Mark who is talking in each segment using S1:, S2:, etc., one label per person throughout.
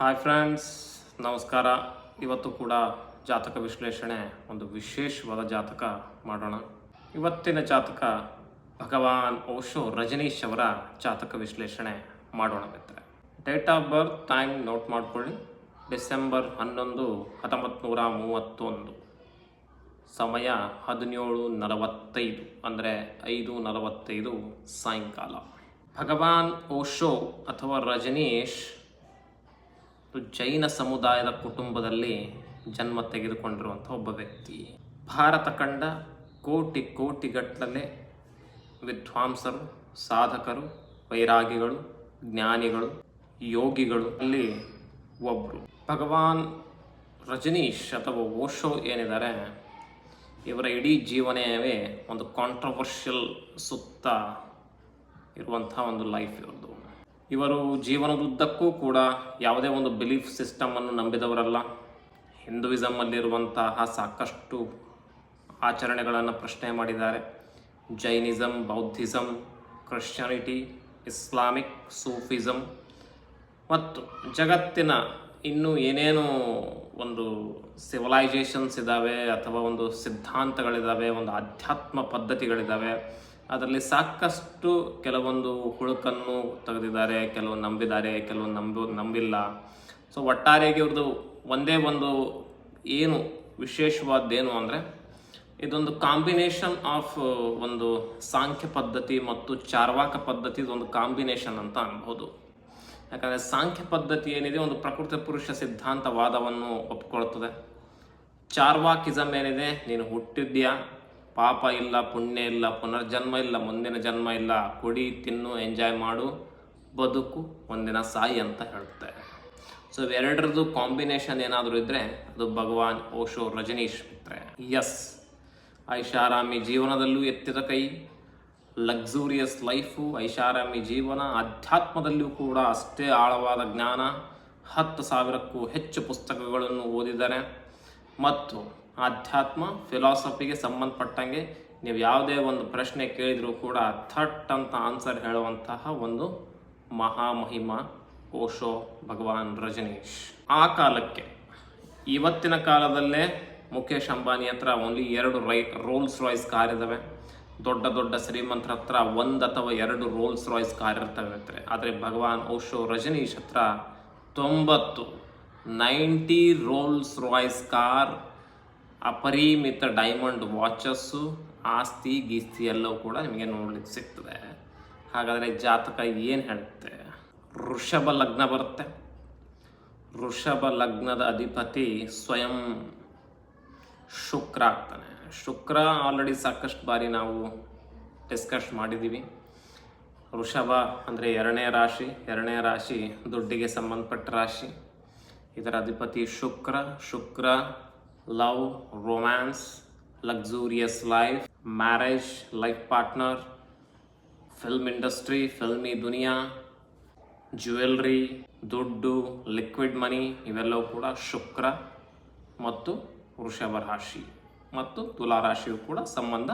S1: Hi friends ನಮಸ್ಕಾರ. ಇವತ್ತು ಕೂಡ ಜಾತಕ ವಿಶ್ಲೇಷಣೆ, ಒಂದು ವಿಶೇಷವಾದ ಜಾತಕ ಮಾಡೋಣ. ಇವತ್ತಿನ ಜಾತಕ ಭಗವಾನ್ ಓಶೋ ರಜನೀಶ್ ಅವರ ಜಾತಕ ವಿಶ್ಲೇಷಣೆ ಮಾಡೋಣ ಮಿತ್ರೆ date of birth time note ಮಾಡ್ಕೊಳ್ಳಿ. ಡಿಸೆಂಬರ್ ಹನ್ನೊಂದು ಹತ್ತೊಂಬತ್ತು ನೂರ ಮೂವತ್ತೊಂದು. ಸಮಯ ಹದಿನೇಳು ನಲವತ್ತೈದು, ಅಂದರೆ ಐದು ನಲವತ್ತೈದು ಸಾಯಂಕಾಲ. ಭಗವಾನ್ ಓಶೋ ಅಥವಾ ರಜನೀಶ್ ಜೈನ ಸಮುದಾಯದ ಕುಟುಂಬದಲ್ಲಿ ಜನ್ಮ ತೆಗೆದುಕೊಂಡಿರುವಂಥ ಒಬ್ಬ ವ್ಯಕ್ತಿ. ಭಾರತ ಕಂಡ ಕೋಟಿ ಕೋಟಿಗಟ್ಟಲೆ ವಿದ್ವಾಂಸರು, ಸಾಧಕರು, ವೈರಾಗಿಗಳು, ಜ್ಞಾನಿಗಳು, ಯೋಗಿಗಳು ಅಲ್ಲಿ ಒಬ್ಬರು ಭಗವಾನ್ ರಜನೀಶ್ ಅಥವಾ ಓಶೋ ಏನಿದ್ದಾರೆ, ಇವರ ಇಡೀ ಜೀವನವೇ ಒಂದು ಕಾಂಟ್ರವರ್ಷಿಯಲ್ ಸುತ್ತ ಇರುವಂಥ ಒಂದು ಲೈಫ್ ಇರೋದು ಇವರು ಜೀವನದುದ್ದಕ್ಕೂ ಕೂಡ ಯಾವುದೇ ಒಂದು ಬಿಲೀಫ್ ಸಿಸ್ಟಮನ್ನು ನಂಬಿದವರಲ್ಲ. ಹಿಂದೂಯಿಸಮಲ್ಲಿರುವಂತಹ ಸಾಕಷ್ಟು ಆಚರಣೆಗಳನ್ನು ಪ್ರಶ್ನೆ ಮಾಡಿದ್ದಾರೆ. Jainism Buddhism Christianity, Islamic Sufism ಮತ್ತು ಜಗತ್ತಿನ ಇನ್ನೂ ಏನೇನು ಒಂದು ಸಿವಿಲೈಸೇಷನ್ಸ್ ಇದ್ದಾವೆ ಅಥವಾ ಒಂದು ಸಿದ್ಧಾಂತಗಳಿದ್ದಾವೆ, ಒಂದು ಆಧ್ಯಾತ್ಮ ಪದ್ಧತಿಗಳಿದ್ದಾವೆ. ಅದರಲ್ಲಿ ಸಾಕಷ್ಟು ಕೆಲವೊಂದು ಹುಳುಕನ್ನು ತೆಗೆದಿದ್ದಾರೆ, ಕೆಲವು ನಂಬಿದ್ದಾರೆ, ಕೆಲವು ನಂಬ, ನಂಬಿಲ್ಲ. ಸೊ ಒಟ್ಟಾರೆಯಾಗಿ ಇವ್ರದ್ದು ಒಂದೇ ಒಂದು ಏನು ವಿಶೇಷವಾದ್ದೇನು ಅಂದರೆ, ಇದೊಂದು ಕಾಂಬಿನೇಷನ್ ಆಫ್ ಒಂದು ಸಾಂಖ್ಯ ಪದ್ಧತಿ ಮತ್ತು ಚಾರ್ವಾಕ ಪದ್ಧತಿ ಒಂದು ಕಾಂಬಿನೇಷನ್ ಅಂತ ಅನ್ಬೋದು. ಯಾಕಂದರೆ ಸಾಂಖ್ಯ ಪದ್ಧತಿ ಏನಿದೆ, ಒಂದು ಪ್ರಕೃತಿ ಪುರುಷ ಸಿದ್ಧಾಂತವಾದವನ್ನು ಒಪ್ಕೊಳ್ತದೆ. ಚಾರ್ವಾಕಿಸಮ್ ಏನಿದೆ, ನೀನು ಹುಟ್ಟಿದ್ಯಾ ಪಾಪ ಇಲ್ಲ, ಪುಣ್ಯ ಇಲ್ಲ, ಪುನರ್ಜನ್ಮ ಇಲ್ಲ, ಮುಂದಿನ ಜನ್ಮ ಇಲ್ಲ, ಕುಡಿ, ತಿನ್ನು, ಎಂಜಾಯ್ ಮಾಡು, ಬದುಕು, ಒಂದಿನ ಸಾಯಿ ಅಂತ ಹೇಳ್ತಾರೆ ಸೊ ಇವೆರಡರದ್ದು ಕಾಂಬಿನೇಷನ್ ಏನಾದರೂ ಇದ್ದರೆ ಅದು ಭಗವಾನ್ ಓಶೋ ರಜನೀಶ್ ಮಿತ್ರೆ. ಎಸ್ ಐಷಾರಾಮಿ ಜೀವನದಲ್ಲೂ ಎತ್ತಿದ ಕೈ ಲಕ್ಸುರಿಯಸ್ ಲೈಫು ಐಷಾರಾಮಿ ಜೀವನ ಅಧ್ಯಾತ್ಮದಲ್ಲಿಯೂ ಕೂಡ ಅಷ್ಟೇ ಆಳವಾದ ಜ್ಞಾನ, ಹತ್ತು ಸಾವಿರಕ್ಕೂ ಹೆಚ್ಚು ಪುಸ್ತಕಗಳನ್ನು ಓದಿದ್ದಾರೆ ಮತ್ತು ಆಧ್ಯಾತ್ಮ ಫಿಲಾಸಫಿಗೆ ಸಂಬಂಧಪಟ್ಟಂಗೆ ನೀವು ಯಾವುದೇ ಒಂದು ಪ್ರಶ್ನೆ ಕೇಳಿದರೂ ಕೂಡ ಥಟ್ ಅಂತ ಆನ್ಸರ್ ಹೇಳುವಂತಹ ಒಂದು ಮಹಾಮಹಿಮ ಓಶೋ ಭಗವಾನ್ ರಜನೀಶ್. ಆ ಕಾಲಕ್ಕೆ, ಇವತ್ತಿನ ಕಾಲದಲ್ಲೇ ಮುಖೇಶ್ ಅಂಬಾನಿ ಹತ್ರ ಓನ್ಲಿ ಎರಡು ರೈ ರೋಲ್ಸ್ ರಾಯ್ಸ್ ಕಾರ್ ಇದ್ದಾವೆ ದೊಡ್ಡ ದೊಡ್ಡ ಶ್ರೀಮಂತರ ಹತ್ರ ಒಂದು ಅಥವಾ ಎರಡು ರೋಲ್ಸ್ ರಾಯ್ಸ್ ಕಾರ್ ಇರ್ತವೆ ಅಂತಾರೆ ಆದರೆ ಭಗವಾನ್ ಓಶೋ ರಜನೀಶ್ ಹತ್ರ ತೊಂಬತ್ತು ನೈಂಟಿ ರೋಲ್ಸ್ ರಾಯ್ಸ್ ಕಾರ್ ಅಪರಿಮಿತ ಡೈಮಂಡ್ ವಾಚಸ್ಸು, ಆಸ್ತಿ, ಗೀಸ್ತಿ ಎಲ್ಲವೂ ಕೂಡ ನಿಮಗೆ ನೋಡ್ಲಿಕ್ಕೆ ಸಿಗ್ತದೆ. ಹಾಗಾದರೆ ಜಾತಕ ಏನು ಹೇಳುತ್ತೆ? ವೃಷಭ ಲಗ್ನ ಬರುತ್ತೆ. ವೃಷಭ ಲಗ್ನದ ಅಧಿಪತಿ ಸ್ವಯಂ ಶುಕ್ರ ಆಗ್ತಾನೆ. ಶುಕ್ರ ಆಲ್ರೆಡಿ ಸಾಕಷ್ಟು ಬಾರಿ ನಾವು ಡಿಸ್ಕಸ್ ಮಾಡಿದ್ದೀವಿ ವೃಷಭ ಅಂದರೆ ಎರಡನೇ ರಾಶಿ. ಎರಡನೇ ರಾಶಿ ದುಡ್ಡಿಗೆ ಸಂಬಂಧಪಟ್ಟ ರಾಶಿ. ಇದರ ಅಧಿಪತಿ ಶುಕ್ರ. ಶುಕ್ರ love romance luxurious life marriage life partner film industry filmy ದುನಿಯಾ ಜ್ಯುವೆಲ್ರಿ ದುಡ್ಡು ಲಿಕ್ವಿಡ್ ಮನಿ ಇವೆಲ್ಲವೂ ಕೂಡ ಶುಕ್ರ ಮತ್ತು ವೃಷಭ ರಾಶಿ ಮತ್ತು ತುಲಾ ರಾಶಿಯು ಕೂಡ ಸಂಬಂಧ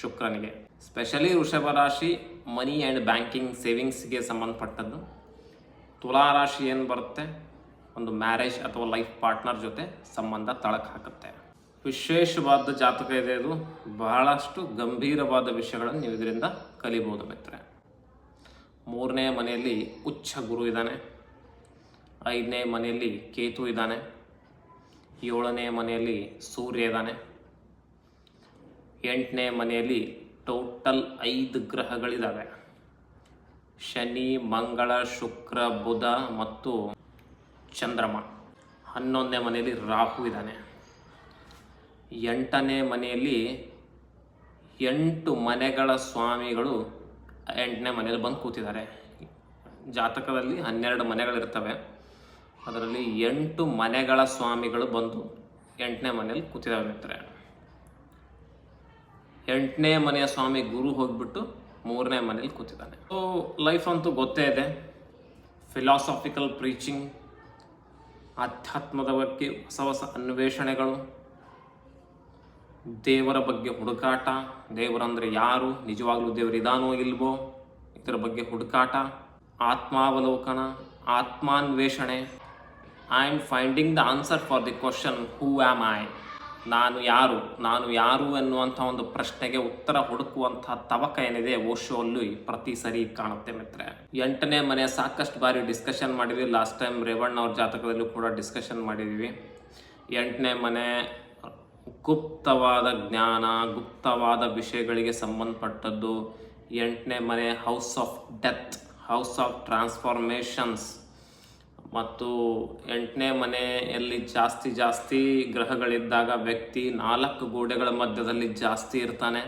S1: ಶುಕ್ರನಿಗೆ. ಸ್ಪೆಷಲಿ ವೃಷಭ ರಾಶಿ ಮನಿ ಆ್ಯಂಡ್ ಬ್ಯಾಂಕಿಂಗ್ ಸೇವಿಂಗ್ಸ್ಗೆ ಸಂಬಂಧಪಟ್ಟದ್ದು. ತುಲಾ ರಾಶಿ ಏನು ಬರುತ್ತೆ? ಒಂದು ಮ್ಯಾರೇಜ್ ಅಥವಾ ಲೈಫ್ ಪಾರ್ಟ್ನರ್ ಜೊತೆ ಸಂಬಂಧ ತಳಕ್ಕೆ ಹಾಕುತ್ತೆ. ವಿಶೇಷವಾದ ಜಾತಕ ಇದೆ ಅದು. ಬಹಳಷ್ಟು ಗಂಭೀರವಾದ ವಿಷಯಗಳನ್ನು ನೀವು ಇದರಿಂದ ಕಲಿಬೋದು ಮಿತ್ರೆ ಮೂರನೇ ಮನೆಯಲ್ಲಿ ಉಚ್ಚ ಗುರು ಇದ್ದಾನೆ. ಐದನೇ ಮನೆಯಲ್ಲಿ ಕೇತು ಇದ್ದಾನೆ. ಏಳನೇ ಮನೆಯಲ್ಲಿ ಸೂರ್ಯ ಇದ್ದಾನೆ. ಎಂಟನೇ ಮನೆಯಲ್ಲಿ ಟೋಟಲ್ ಐದು ಗ್ರಹಗಳಿದ್ದಾವೆ. ಶನಿ, ಮಂಗಳ, ಶುಕ್ರ, ಬುಧ ಮತ್ತು ಚಂದ್ರಮ. ಹನ್ನೊಂದನೇ ಮನೆಯಲ್ಲಿ ರಾಹು ಇದ್ದಾನೆ. ಎಂಟನೇ ಮನೆಯಲ್ಲಿ ಎಂಟು ಮನೆಗಳ ಸ್ವಾಮಿಗಳು ಎಂಟನೇ ಮನೆಯಲ್ಲಿ ಬಂದು ಕೂತಿದ್ದಾರೆ. ಜಾತಕದಲ್ಲಿ ಹನ್ನೆರಡು ಮನೆಗಳಿರ್ತವೆ. ಅದರಲ್ಲಿ ಎಂಟು ಮನೆಗಳ ಸ್ವಾಮಿಗಳು ಬಂದು ಎಂಟನೇ ಮನೆಯಲ್ಲಿ ಕೂತಿದ್ದಾವೆ ಮಿತ್ರೆ ಎಂಟನೇ ಮನೆಯ ಸ್ವಾಮಿ ಗುರು ಹೋಗ್ಬಿಟ್ಟು ಮೂರನೇ ಮನೇಲಿ ಕೂತಿದ್ದಾನೆ. ಸೊ ಲೈಫ್ ಅಂತೂ ಗೊತ್ತೇ ಇದೆ. ಫಿಲಾಸಫಿಕಲ್ ಪ್ರೀಚಿಂಗ್ ಆಧ್ಯಾತ್ಮದ ಬಗ್ಗೆ ಹೊಸ ಹೊಸ ಅನ್ವೇಷಣೆಗಳು. ದೇವರ ಬಗ್ಗೆ ಹುಡುಕಾಟ, ದೇವರಂದ್ರೆ ಯಾರು, ನಿಜವಾಗ್ಲೂ ದೇವರಿದಾನೋ ಇಲ್ವೋ, ಇದರ ಬಗ್ಗೆ ಹುಡುಕಾಟ, ಆತ್ಮಾವಲೋಕನ, ಆತ್ಮಾನ್ವೇಷಣೆ. I am finding the answer for the question who am I ನಾನು ಯಾರು ನಾನು ಯಾರು ಎನ್ನುವಂಥ ಒಂದು ಪ್ರಶ್ನೆಗೆ ಉತ್ತರ ಹುಡುಕುವಂತಹ ತವಕ ಏನಿದೆ ಓಶೋ ಅಲ್ಲಿ ಪ್ರತಿ ಸರಿ ಕಾಣುತ್ತೆ ಮಿತ್ರೆ ಎಂಟನೇ ಮನೆ ಸಾಕಷ್ಟು ಬಾರಿ ಡಿಸ್ಕಷನ್ ಮಾಡಿದ್ವಿ. ಲಾಸ್ಟ್ ಟೈಮ್ ರೇವಣ್ಣ ಅವ್ರ ಜಾತಕದಲ್ಲೂ ಕೂಡ ಡಿಸ್ಕಷನ್ ಮಾಡಿದ್ವಿ. ಎಂಟನೇ ಮನೆ ಗುಪ್ತವಾದ ಜ್ಞಾನ, ಗುಪ್ತವಾದ ವಿಷಯಗಳಿಗೆ ಸಂಬಂಧಪಟ್ಟದ್ದು. ಎಂಟನೇ ಮನೆ house of death house of transformations ಮತ್ತು ಎಂಟನೇ ಮನೆಯಲ್ಲಿ ಜಾಸ್ತಿ ಜಾಸ್ತಿ ಗ್ರಹಗಳಿದ್ದಾಗ ವ್ಯಕ್ತಿ ನಾಲ್ಕು ಗೋಡೆಗಳ ಮಧ್ಯದಲ್ಲಿ ಜಾಸ್ತಿ ಇರ್ತಾನೆ.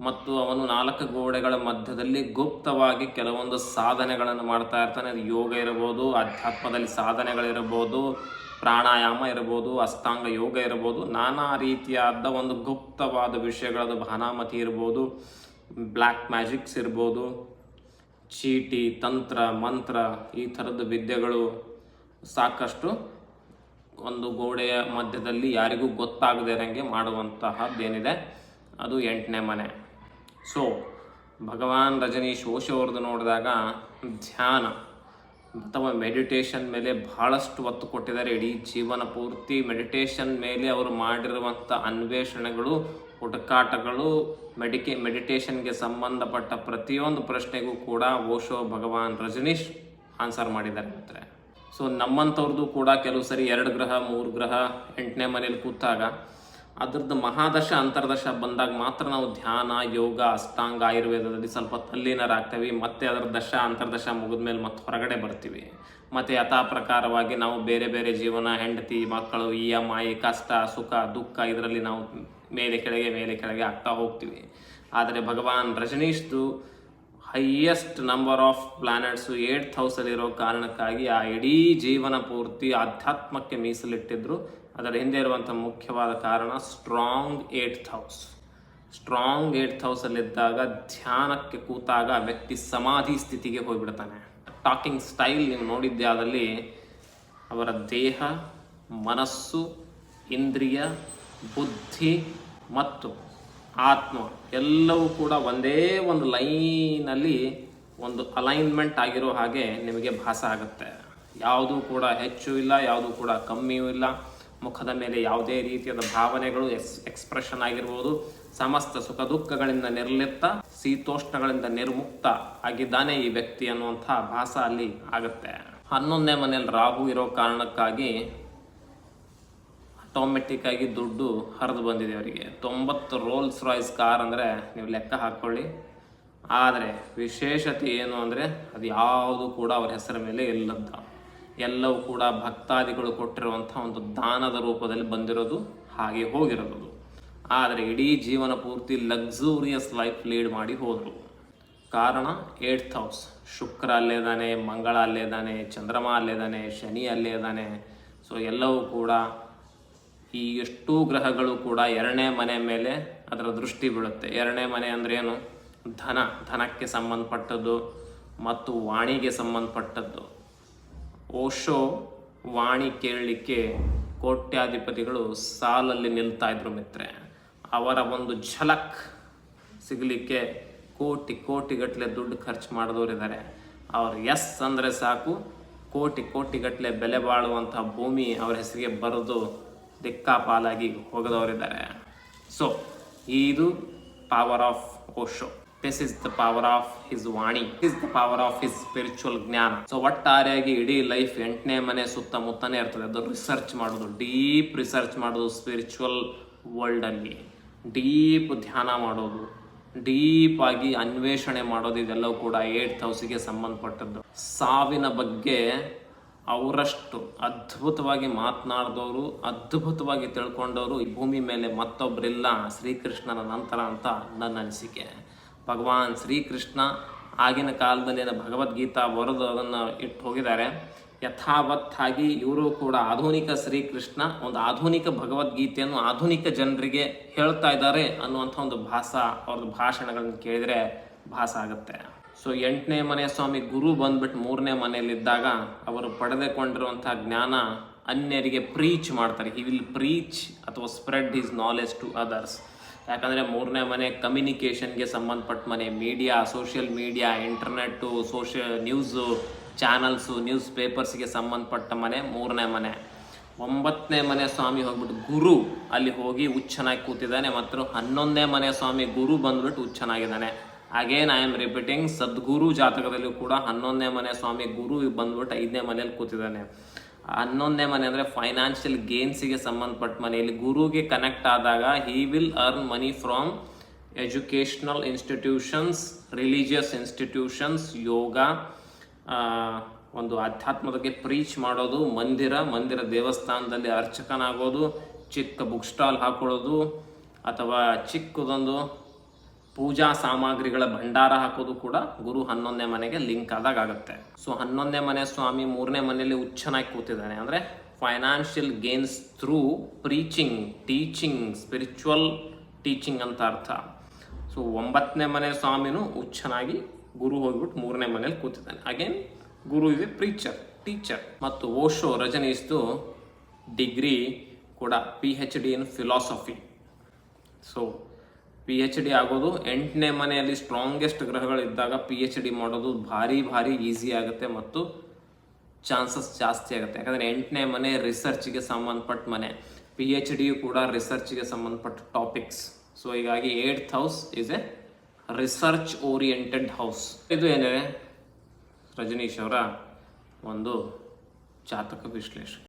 S1: ಮತ್ತು ಅವನು ನಾಲ್ಕು ಗೋಡೆಗಳ ಮಧ್ಯದಲ್ಲಿ ಗುಪ್ತವಾಗಿ ಕೆಲವೊಂದು ಸಾಧನೆಗಳನ್ನು ಮಾಡ್ತಾ ಇರ್ತಾನೆ. ಅದು ಯೋಗ ಇರಬಹುದು, ಅಧ್ಯಾತ್ಮದಲ್ಲಿ ಸಾಧನೆಗಳಿರಬಹುದು, ಪ್ರಾಣಾಯಾಮ ಇರಬಹುದು, ಅಷ್ಟಾಂಗ ಯೋಗ ಇರಬಹುದು, ನಾನಾ ರೀತಿಯಾದ ಒಂದು ಗುಪ್ತವಾದ ವಿಷಯಗಳದು ಭಾನಾಮತಿ ಇರ್ಬೋದು ಬ್ಲ್ಯಾಕ್ ಮ್ಯಾಜಿಕ್ಸ್ ಇರ್ಬೋದು ಚೀಟಿ, ತಂತ್ರ, ಮಂತ್ರ ಈ ಥರದ ವಿದ್ಯೆಗಳು ಸಾಕಷ್ಟು ಒಂದು ಗೋಡೆಯ ಮಧ್ಯದಲ್ಲಿ ಯಾರಿಗೂ ಗೊತ್ತಾಗದೇ ಇರೋಂಗೆ ಮಾಡುವಂತಹದ್ದೇನಿದೆ. ಅದು ಎಂಟನೇ ಮನೆ. ಸೊ ಭಗವಾನ್ ರಜನೀಶ್ ಓಶೋ ಅವ್ರದ್ದು ನೋಡಿದಾಗ ಧ್ಯಾನ ಅಥವಾ ಮೆಡಿಟೇಷನ್ ಮೇಲೆ ಬಹಳಷ್ಟು ಒತ್ತು ಕೊಟ್ಟಿದ್ದಾರೆ. ಇಡೀ ಜೀವನ ಪೂರ್ತಿ ಮೆಡಿಟೇಷನ್ ಮೇಲೆ ಅವರು ಮಾಡಿರುವಂಥ ಅನ್ವೇಷಣೆಗಳು, ಹುಡುಕಾಟಗಳು ಮೆಡಿಕೆ ಮೆಡಿಟೇಷನ್ಗೆ ಸಂಬಂಧಪಟ್ಟ ಪ್ರತಿಯೊಂದು ಪ್ರಶ್ನೆಗೂ ಕೂಡ ಓಶೋ ಭಗವಾನ್ ರಜನೀಶ್ ಆನ್ಸರ್ ಮಾಡಿದ್ದಾರೆ ಮಾತ್ರ ಸೊ ನಮ್ಮಂಥವ್ರದ್ದು ಕೂಡ ಕೆಲವು ಸರಿ ಎರಡು ಗ್ರಹ, ಮೂರು ಗ್ರಹ, ಎಂಟನೇ ಮನೇಲಿ ಕೂತಾಗ ಅದ್ರದ್ದು ಮಹಾದಶ, ಅಂತರ್ದಶ ಬಂದಾಗ ಮಾತ್ರ ನಾವು ಧ್ಯಾನ, ಯೋಗ, ಅಷ್ಟಾಂಗ, ಆಯುರ್ವೇದದಲ್ಲಿ ಸ್ವಲ್ಪ ತಲ್ಲೀನರಾಗ್ತೇವೆ. ಮತ್ತೆ ಅದರ ದಶ, ಅಂತರ್ದಶ ಮುಗಿದ್ಮೇಲೆ ಮತ್ತೆ ಹೊರಗಡೆ ಬರ್ತೀವಿ. ಮತ್ತು ಯಥಾ ಪ್ರಕಾರವಾಗಿ ನಾವು ಬೇರೆ ಬೇರೆ ಜೀವನ, ಹೆಂಡತಿ, ಮಕ್ಕಳು, ಈ ಐ, ಕಷ್ಟ, ಸುಖ, ದುಃಖ ಇದರಲ್ಲಿ ನಾವು ಮೇಲೆ ಕೆಳಗೆ ಮೇಲೆ ಕೆಳಗೆ ಆಗ್ತಾ ಹೋಗ್ತೀವಿ. ಆದರೆ Bhagwan ರಜನೀಶ್ದು highest number of planets eight ಹೌಸಲ್ಲಿರೋ ಕಾರಣಕ್ಕಾಗಿ ಆ ಇಡೀ ಜೀವನ ಪೂರ್ತಿ ಆಧ್ಯಾತ್ಮಕ್ಕೆ ಮೀಸಲಿಟ್ಟಿದ್ರು. ಅದರ ಹಿಂದೆ ಇರುವಂಥ ಮುಖ್ಯವಾದ ಕಾರಣ strong eight house strong eight ಹೌಸಲ್ಲಿದ್ದಾಗ ಧ್ಯಾನಕ್ಕೆ ಕೂತಾಗ ವ್ಯಕ್ತಿ ಸಮಾಧಿ ಸ್ಥಿತಿಗೆ ಹೋಗಿಬಿಡ್ತಾನೆ. ಟಾಕಿಂಗ್ ಸ್ಟೈಲ್ ನೀವು ನೋಡಿದ್ದೆ ಆದಲ್ಲಿ ಅವರ ದೇಹ, ಮನಸ್ಸು, ಇಂದ್ರಿಯ, ಬುದ್ಧಿ ಮತ್ತು ಆತ್ಮ ಎಲ್ಲವೂ ಕೂಡ ಒಂದೇ ಒಂದು ಲೈನಲ್ಲಿ ಒಂದು ಅಲೈನ್ಮೆಂಟ್ ಆಗಿರೋ ಹಾಗೆ ನಿಮಗೆ ಭಾಸ ಆಗುತ್ತೆ. ಯಾವುದೂ ಕೂಡ ಹೆಚ್ಚು ಇಲ್ಲ, ಯಾವುದೂ ಕೂಡ ಕಮ್ಮಿಯೂ ಇಲ್ಲ. ಮುಖದ ಮೇಲೆ ಯಾವುದೇ ರೀತಿಯಾದ ಭಾವನೆಗಳು ಎಕ್ಸ್ ಎಕ್ಸ್ಪ್ರೆಷನ್ ಆಗಿರ್ಬೋದು. ಸಮಸ್ತ ಸುಖ ದುಃಖಗಳಿಂದ ನಿರ್ಲಿಪ್ತ, ಶೀತೋಷ್ಣಗಳಿಂದ ನಿರ್ಮುಕ್ತ ಆಗಿದ್ದಾನೆ ಈ ವ್ಯಕ್ತಿ ಅನ್ನುವಂಥ ಭಾಸ ಅಲ್ಲಿ ಆಗುತ್ತೆ. ಹನ್ನೊಂದನೇ ಮನೆಯಲ್ಲಿ ರಾಹು ಇರೋ ಕಾರಣಕ್ಕಾಗಿ ಆಟೋಮೆಟಿಕ್ ಆಗಿ ದುಡ್ಡು ಹರಿದು ಬಂದಿದೆ ಅವರಿಗೆ. ತೊಂಬತ್ತು ರೋಲ್ಸ್ ರಾಯ್ಸ್ ಕಾರ್ ಅಂದರೆ ನೀವು ಲೆಕ್ಕ ಹಾಕ್ಕೊಳ್ಳಿ ಆದರೆ ವಿಶೇಷತೆ ಏನು ಅಂದರೆ ಅದು ಯಾವುದು ಕೂಡ ಅವರ ಹೆಸರ ಮೇಲೆ ಇಲ್ಲದ ಎಲ್ಲವೂ ಕೂಡ ಭಕ್ತಾದಿಗಳು ಕೊಟ್ಟಿರುವಂಥ ಒಂದು ದಾನದ ರೂಪದಲ್ಲಿ ಬಂದಿರೋದು, ಹಾಗೆ ಹೋಗಿರೋದು. ಆದರೆ ಇಡೀ ಜೀವನ ಪೂರ್ತಿ ಲಕ್ಸೂರಿಯಸ್ ಲೈಫ್ ಲೀಡ್ ಮಾಡಿ ಹೋದರು. ಕಾರಣ ಏಟ್ತ್ ಹೌಸ್ ಶುಕ್ರ ಅಲ್ಲೇ ಇದ್ದಾನೆ, ಮಂಗಳ ಅಲ್ಲೇ ಇದ್ದಾನೆ, ಚಂದ್ರಮ ಇದ್ದಾನೆ, ಶನಿ ಅಲ್ಲೇ ಇದ್ದಾನೆ. ಸೊ ಎಲ್ಲವೂ ಕೂಡ ಈ ಎಷ್ಟೂ ಗ್ರಹಗಳು ಕೂಡ ಎರಡನೇ ಮನೆ ಮೇಲೆ ಅದರ ದೃಷ್ಟಿ ಬೀಳುತ್ತೆ. ಎರಡನೇ ಮನೆ ಅಂದ್ರೆ ಏನು? ಧನ, ಧನಕ್ಕೆ ಸಂಬಂಧಪಟ್ಟದ್ದು ಮತ್ತು ವಾಣಿಗೆ ಸಂಬಂಧಪಟ್ಟದ್ದು. ಓಶೋ ವಾಣಿ ಕೇಳಲಿಕ್ಕೆ ಕೋಟ್ಯಾಧಿಪತಿಗಳು ಸಾಲಲ್ಲಿ ನಿಲ್ತಾ ಇದ್ರು ಮಿತ್ರೆ. ಅವರ ಒಂದು ಝಲಕ್ ಸಿಗಲಿಕ್ಕೆ ಕೋಟಿ ಕೋಟಿಗಟ್ಟಲೆ ದುಡ್ಡು ಖರ್ಚು ಮಾಡಿದವರಿದ್ದಾರೆ ಅವ್ರು ಎಸ್ ಅಂದರೆ ಸಾಕು, ಕೋಟಿ ಕೋಟಿಗಟ್ಟಲೆ ಬೆಲೆ ಬಾಳುವಂಥ ಭೂಮಿ ಅವರ ಹೆಸರಿಗೆ ಬರೆದು ದಿಕ್ಕಾಪಾಲಾಗಿ ಹೋಗದವರಿದ್ದಾರೆ. ಸೊ ಇದು power of Osho this is the power of his Vani. Is the power of his spiritual ಜ್ಞಾನ. ಸೊ ಒಟ್ಟಾರೆಯಾಗಿ ಇಡೀ ಲೈಫ್ ಎಂಟನೇ ಮನೆ ಸುತ್ತಮುತ್ತನೇ ಇರ್ತದೆ. ಅದು ರಿಸರ್ಚ್ ಮಾಡೋದು ಡೀಪ್ ರಿಸರ್ಚ್ ಮಾಡೋದು ಸ್ಪಿರಿಚುವಲ್ ವರ್ಲ್ಡಲ್ಲಿ ಡೀಪ್ ಧ್ಯಾನ ಮಾಡೋದು ಡೀಪ್ ಆಗಿ ಅನ್ವೇಷಣೆ ಮಾಡೋದು ಇದೆಲ್ಲವೂ ಕೂಡ ಏಟ್ ಹೌಸಿಗೆ ಸಂಬಂಧಪಟ್ಟದ್ದು. ಸಾವಿನ ಬಗ್ಗೆ ಅವರಷ್ಟು ಅದ್ಭುತವಾಗಿ ಮಾತನಾಡಿದವರು, ಅದ್ಭುತವಾಗಿ ತಿಳ್ಕೊಂಡವರು ಈ ಭೂಮಿ ಮೇಲೆ ಮತ್ತೊಬ್ಬರಿಲ್ಲ ಶ್ರೀಕೃಷ್ಣನ ನಂತರ ಅಂತ ನನ್ನ ಅನಿಸಿಕೆ. ಭಗವಾನ್ ಶ್ರೀಕೃಷ್ಣ ಆಗಿನ ಕಾಲದಲ್ಲಿ ಭಗವದ್ಗೀತಾ ಬರೆದು ಅದನ್ನು ಇಟ್ಟು ಹೋಗಿದ್ದಾರೆ. ಯಥಾವತ್ತಾಗಿ ಇವರು ಕೂಡ ಆಧುನಿಕ ಶ್ರೀಕೃಷ್ಣ, ಒಂದು ಆಧುನಿಕ ಭಗವದ್ಗೀತೆಯನ್ನು ಆಧುನಿಕ ಜನರಿಗೆ ಹೇಳ್ತಾ ಇದ್ದಾರೆ ಅನ್ನುವಂಥ ಒಂದು ಭಾಸ, ಅವ್ರದ್ದು ಭಾಷಣಗಳನ್ನು ಕೇಳಿದರೆ ಭಾಸ ಆಗುತ್ತೆ. ಸೊ ಎಂಟನೇ ಮನೆ ಸ್ವಾಮಿ ಗುರು ಬಂದ್ಬಿಟ್ಟು ಮೂರನೇ ಮನೆಯಲ್ಲಿದ್ದಾಗ ಅವರು ಪಡೆದುಕೊಂಡಿರುವಂಥ ಜ್ಞಾನ ಅನ್ಯರಿಗೆ ಪ್ರೀಚ್ ಮಾಡ್ತಾರೆ. ಹಿ ವಿಲ್ ಪ್ರೀಚ್ ಅಥವಾ spread his knowledge to others ಯಾಕಂದರೆ ಮೂರನೇ ಮನೆ ಕಮ್ಯುನಿಕೇಷನ್ಗೆ ಸಂಬಂಧಪಟ್ಟ ಮನೆ media social media internet social news channels news ಪೇಪರ್ಸ್ಗೆ ಸಂಬಂಧಪಟ್ಟ ಮನೆ ಮೂರನೇ ಮನೆ. ಒಂಬತ್ತನೇ ಮನೆ ಸ್ವಾಮಿ ಹೋಗ್ಬಿಟ್ಟು ಗುರು ಅಲ್ಲಿ ಹೋಗಿ ಹುಚ್ಚನಾಗಿ ಕೂತಿದ್ದಾನೆ. ಮತ್ತು ಹನ್ನೊಂದನೇ ಮನೆ ಸ್ವಾಮಿ ಗುರು ಬಂದ್ಬಿಟ್ಟು ಹುಚ್ಚನಾಗಿದ್ದಾನೆ. ಅಗೇನ್ ಐ ಆಮ್ ರಿಪೀಟಿಂಗ್ ಸದ್ಗುರು ಜಾತಕದಲ್ಲೂ ಕೂಡ ಹನ್ನೊಂದನೇ ಮನೆ ಸ್ವಾಮಿ ಗುರು ಬಂದ್ಬಿಟ್ಟು ಐದನೇ ಮನೆಯಲ್ಲಿ ಕೂತಿದ್ದಾನೆ ಹನ್ನೊಂದನೇ ಮನೆ ಅಂದರೆ ಫೈನಾನ್ಷಿಯಲ್ ಗೇನ್ಸಿಗೆ ಸಂಬಂಧಪಟ್ಟ ಮನೆಯಲ್ಲಿ ಗುರುಗೆ ಕನೆಕ್ಟ್ ಆದಾಗ he will earn money from educational institutions religious institutions yoga ಒಂದು ಅಧ್ಯಾತ್ಮದಕ್ಕೆ ಪ್ರೀಚ್ ಮಾಡೋದು, ಮಂದಿರ ಮಂದಿರ ದೇವಸ್ಥಾನದಲ್ಲಿ ಅರ್ಚಕನಾಗೋದು, ಚಿಕ್ಕ ಬುಕ್ ಸ್ಟಾಲ್ ಹಾಕೊಳ್ಳೋದು, ಅಥವಾ ಚಿಕ್ಕದೊಂದು ಪೂಜಾ ಸಾಮಗ್ರಿಗಳ ಭಂಡಾರ ಹಾಕೋದು ಕೂಡ ಗುರು ಹನ್ನೊಂದನೇ ಮನೆಗೆ ಲಿಂಕ್ ಆದಾಗ ಆಗುತ್ತೆ. ಸೊ ಹನ್ನೊಂದನೇ ಮನೆ ಸ್ವಾಮಿ ಮೂರನೇ ಮನೆಯಲ್ಲಿ ಹುಚ್ಚನಾಗಿ ಕೂತಿದ್ದಾನೆ ಅಂದರೆ financial gains through preaching teaching spiritual teaching ಅಂತ ಅರ್ಥ. ಸೊ ಒಂಬತ್ತನೇ ಮನೆ ಸ್ವಾಮಿನೂ ಹುಚ್ಚನಾಗಿ ಗುರು ಹೋಗ್ಬಿಟ್ಟು ಮೂರನೇ ಮನೇಲಿ ಕೂತಿದ್ದಾನೆ. ಅಗೇನ್ ಗುರು ಇದೆ ಪ್ರೀಚರ್ ಟೀಚರ್ ಮತ್ತು ಓಶೋ ರಜನೀಸ್ದು ಡಿಗ್ರಿ ಕೂಡ P H D in philosophy so P H D ಆಗೋದು. ಎಂಟನೇ ಮನೆಯಲ್ಲಿ ಸ್ಟ್ರಾಂಗೆಸ್ಟ್ ಗ್ರಹಗಳಿದ್ದಾಗ ಪಿ ಎಚ್ ಡಿ ಮಾಡೋದು ಭಾರಿ ಭಾರಿ ಈಸಿ ಆಗುತ್ತೆ ಮತ್ತು ಚಾನ್ಸಸ್ ಜಾಸ್ತಿ ಆಗುತ್ತೆ. ಯಾಕಂದರೆ ಎಂಟನೇ ಮನೆ ರಿಸರ್ಚ್ಗೆ ಸಂಬಂಧಪಟ್ಟ ಮನೆ. ಪಿ ಎಚ್ ಡಿಯು ಕೂಡ ರಿಸರ್ಚ್ಗೆ ಸಂಬಂಧಪಟ್ಟ ಟಾಪಿಕ್ಸ್ ಸೊ ಹೀಗಾಗಿ eighth house is a research oriented house ಇದು ಏನಿದೆ? ರಜನೀಶ್ ಅವರ ಒಂದು ಜಾತಕ ವಿಶ್ಲೇಷಣೆ.